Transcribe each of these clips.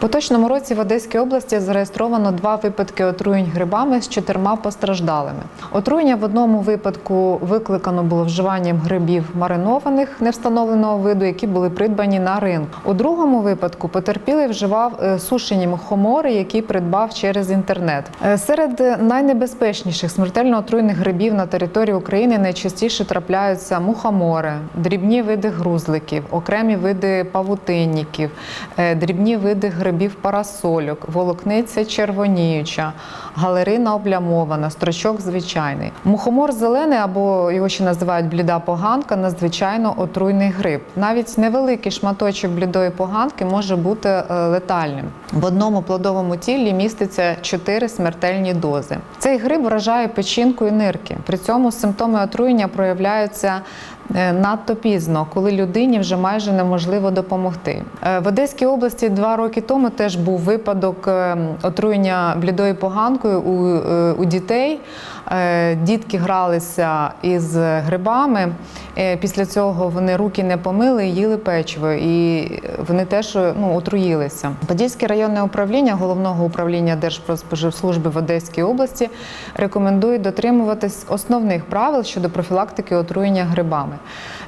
Поточному році в Одеській області зареєстровано два випадки отруєнь грибами з чотирма постраждалими. Отруєння в одному випадку викликано було вживанням грибів маринованих невстановленого виду, які були придбані на ринку. У другому випадку потерпілий вживав е, сушені мухомори, які придбав через інтернет. Е, Серед найнебезпечніших смертельно отруєних грибів на території України найчастіше трапляються мухомори, дрібні види грузликів, окремі види павутинників, е, дрібні види грибів парасольок, волокниця червоніюча, галерина облямована, строчок звичайний. Мухомор зелений або його ще називають бліда поганка, надзвичайно отруйний гриб. Навіть невеликий шматочок блідої поганки може бути е, летальним. В одному плодовому тілі міститься 4 смертельні дози. Цей гриб вражає печінку і нирки. При цьому симптоми отруєння проявляються е, надто пізно, коли людині вже майже неможливо допомогти. Е, В Одеській області два роки тому теж був випадок е, отруєння блідою поганкою у, е, у дітей. Е, Дітки гралися із грибами. Е, Після цього вони руки не помили, їли печиво, і вони теж ну, отруїлися. Подільське районне управління головного управління Держпродспоживслужби в Одеській області рекомендує дотримуватись основних правил щодо профілактики отруєння грибами.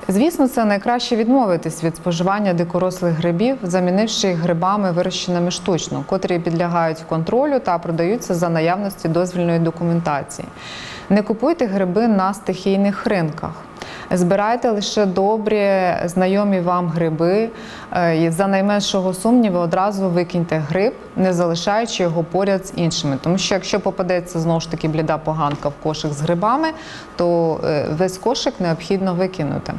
Звісно, це найкраще відмовитись від споживання дикорослих грибів, замінивши їх грибами, вирощеними штучно, котрі підлягають контролю та продаються за наявності дозвільної документації. Не купуйте гриби на стихійних ринках. Збирайте лише добрі, знайомі вам гриби. Е, і За найменшого сумніву одразу викиньте гриб, не залишаючи його поряд з іншими. Тому що якщо попадеться знову ж таки бліда поганка в кошик з грибами, то е, весь кошик необхідно викинути.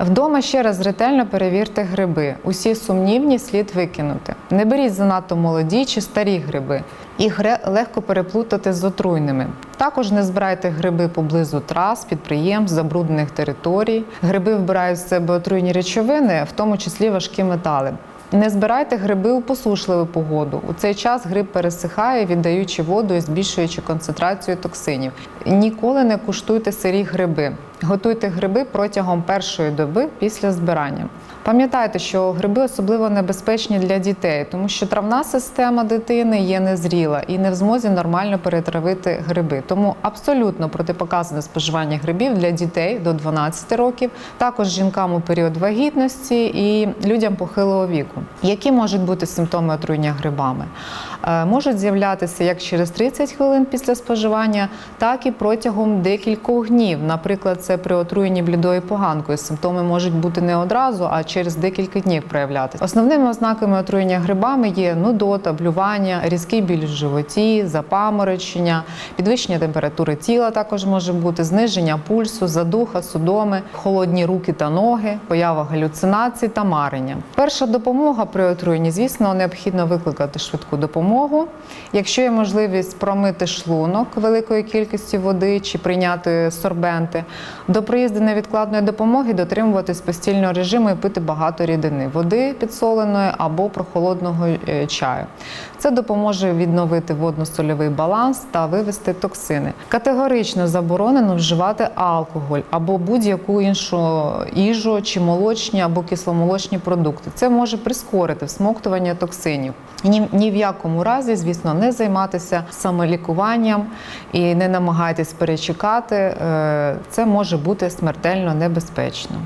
Вдома ще раз ретельно перевірте гриби. Усі сумнівні слід викинути. Не беріть занадто молоді чи старі гриби. Їх легко переплутати з отруйними. Також не збирайте гриби поблизу трас, підприємств, забруднених територій. Гриби вбирають в себе отруйні речовини, в тому числі важкі метали. Не збирайте гриби у посушливу погоду. У цей час гриб пересихає, віддаючи воду і збільшуючи концентрацію токсинів. Ніколи не куштуйте сирі гриби. Готуйте гриби протягом першої доби після збирання. Пам'ятайте, що гриби особливо небезпечні для дітей, тому що травна система дитини є незріла і не в змозі нормально перетравити гриби. Тому абсолютно протипоказане споживання грибів для дітей до 12 років, також жінкам у період вагітності і людям похилого віку. Які можуть бути симптоми отруєння грибами? Е, Можуть з'являтися як через 30 хвилин після споживання, так і протягом декількох днів. Наприклад, це при отруєнні блідою поганкою. Симптоми можуть бути не одразу, а через декілька днів проявлятися. Основними ознаками отруєння грибами є нудота, блювання, різкий біль в животі, запаморочення, підвищення температури тіла також може бути, зниження пульсу, задуха, судоми, холодні руки та ноги, поява галюцинацій та марення. Перша допомога при отруєнні, звісно, необхідно викликати швидку допомогу. Якщо є можливість промити шлунок великою кількістю води чи прийняти сорбенти, до приїзду невідкладної допомоги дотримуватись постільного режиму і пити багато рідини, води підсоленої або прохолодного е, чаю. Це допоможе відновити водно-сольовий баланс та вивести токсини. Категорично заборонено вживати алкоголь або будь-яку іншу їжу чи молочні або кисломолочні продукти. Це може прискорити всмоктування токсинів. Ні, ні в якому разі, звісно, не займатися самолікуванням і не намагайтесь перечекати. Е, Це може бути смертельно небезпечно.